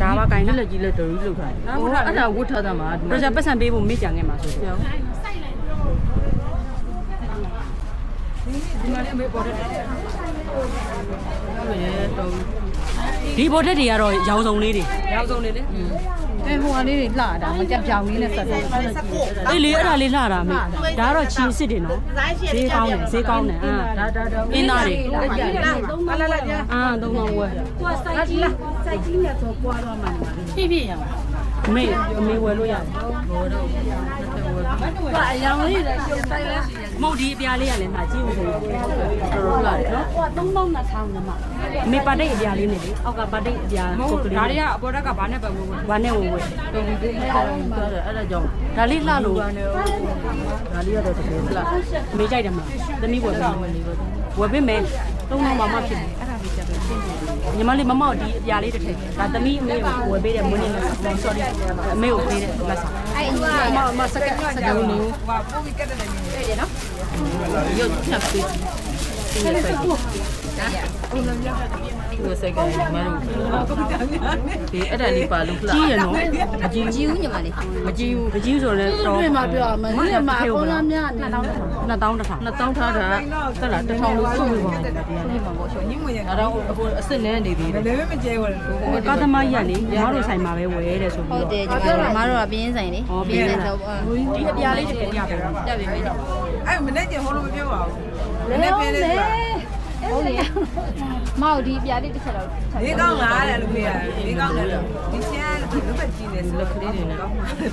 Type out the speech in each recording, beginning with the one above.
ဒါပါကိုင်းလက်လားလက်ကြီးလက်တော်ကြီးလောက်ထားတယ်။အဲ့ဒါဝတ်ထားတာမှာဒီတော့ကြပတ်စံပေးဖို့မေ့ကြံခဲ့မှာဆိုပြောင်းဒီမှာလည်းမေပေါ်တယ်ဟုတ်ရဲ့တော် ဒီဘော်တက်တွေကတော့ရောင်စုံလေးတွေရောက်ဆုံးနေလေအဲဟိုကလေးတွေလှတာမကြက်ပြောင်လေးနဲ့ဆက်တယ်အေးလေအဲ့ဒါလေးလှတာမေဒါကတော့ချီစစ်တယ်နော်ဈေးကောင်းတယ်ဈေးကောင်းတယ်အာဒါဒါဒါအင်းသားတွေလာလာလာကြာအာသုံးသောဝယ်ဖြည်းဖြည်းရမှာ အမေအမေဝယ်လို့ရတယ်ဘောတော့တက်ဝဲဟိုအယောင်လေးတွေရှုပ်ဆိုင်လဲမဟုတ်ဒီအပြားလေးကလည်းမှကြည့်ဦးဆိုတော့တော်လာတယ်နော်ဟိုက3200နဲ့မှအမေပါတိတ်အပြားလေးနဲ့လေအောက်ကပါတိတ်အပြားမပုဟုတ်တ်ကလေးဒါတွေကအပေါ်တက်ကဘာနဲ့ပတ်မလို့ဘာနဲ့ဝယ်ဝယ်တော်ပြီအဲ့ဒါကြောင့်ဒါလေးလှလို့ဒါလေးကတော့တကယ်လားအမေကြိုက်တယ်မလားသမီးဝယ်ပေးဝယ်ပေးမယ်သုံးတော့မှမဖြစ်ဘူး ညီမလေးမမောက်ဒီအပြားလေးတစ်ထည့်ဒါသမီးအမေကိုဝယ်ပေးတယ်မွေးနေ့လက်ဆောင် sorry အမေကိုပေးတယ်လက်ဆောင်အဲ့ဒီကမမစကစကဦးနေရုပ်ဖြတ်ပေးဒီလိုစိုက်ဒါရ ဒီလိုစိုက်ကမလို့ဒီအဲ့ဒါလေးပါလို့ဖလားကြီးရနော်မကြည့်ကြည့်ဦးညီမလေးမကြည့်ဘူးမကြီးဆိုတော့တော့ဒီမှာပြောမင်းကမှာအကုန်လုံးများနေတော့2000တစ်ထောင်နှစ်တောင်းထားတာတက်လာတစ်ထောင်လို့စုပြီးပါမယ်တရားဒီမှာပေါ့ရှုပ်ညမရဒါတော့အခုအစ်စ်နဲ့နေသေးတယ်လည်းမကျဲဘူးကာသမားကြီးကလေညီမတို့ဆိုင်မှာပဲဝယ်တဲ့ဆိုဟုပြီးတ်တော့တယ်ညီမတို့ကပြင်းဆိုင်လေပြင်းဆိုင်ဆိုဒီအပြားလေးတစ်ထည့်ပြပေးပါပြပြီမယ်နော်အဲ့မနေ့ကဟိုလိုမပြောပါဘူးလဲဟုတ်လေ ဟုတ်လေမောက်ဒီပြားလေးတစ်ချက်တော့ဒီကောင်းလားတဲ့လူကြီးကဒီကောင်းတယ်လို့ဒီချမ်းလူပဲကြည့်နေစလို့ခလေးတွေနဲ့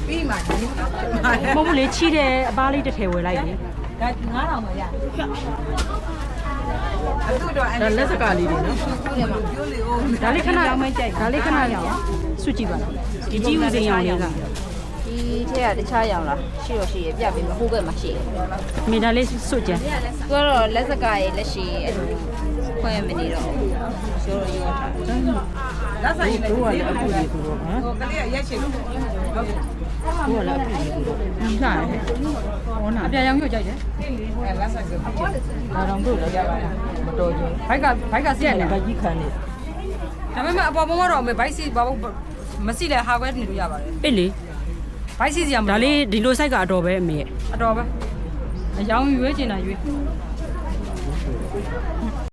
ပြီးမှဒီကောင်းမဟုတ်ဘူးလေချီးတယ်အပားလေးတစ်ထည့်ဝယ်လိုက်လေဒါ9000ပဲရအခုတော့အဲ့ဒါလက်စကားလေးတွေနော်ပြောလေဦးဒါလေးခဏရောက်မှကြိုက်ဒါလေးခဏရောက်စွကြည့်ပါလားဒီကြီးဦးစိန်ရောင်လေးက ဒီထဲကတခြားရောင်လားရှိတော့ရှိရပြပြီမဟုတ်ပဲမှရှိတယ်မိဒါလေးစွကြံသူကတော့လက်စကားရဲ့လက်ရှိအဲ့လိုခွဲမနေတော့ဆိုတော့ရောထားလက်ဆိုင်နေတို့ကလည်းအခုဒီဆိုတော့ဟမ်ဟိုကလေးကရက်ချင်လို့ဟုတ်တို့ကလည်းအခုဒီဆိုတော့လှတယ်ဟောနာအပြာရောင်ရွတ်ကြိုက်တယ်အဲ့လက်ဆိုင်ကိုဒါတော့တို့လည်းမတော်ချင်းဘိုက်ကဘိုက်ကစီးရတယ်ဗကြီးခံနေဒါပေမဲ့အပေါ်ပေါ်ကတော့မေဘိုက်စီဘာလို့မစီလဲဟာခွဲနေလို့ရပါတယ်အေးလေ ဘိုက်စီစီရမဒါလေးဒီလို site ကအတော်ပဲအမေရဲ့အတော်ပဲအယောင်ရွေးချင်တာရွေး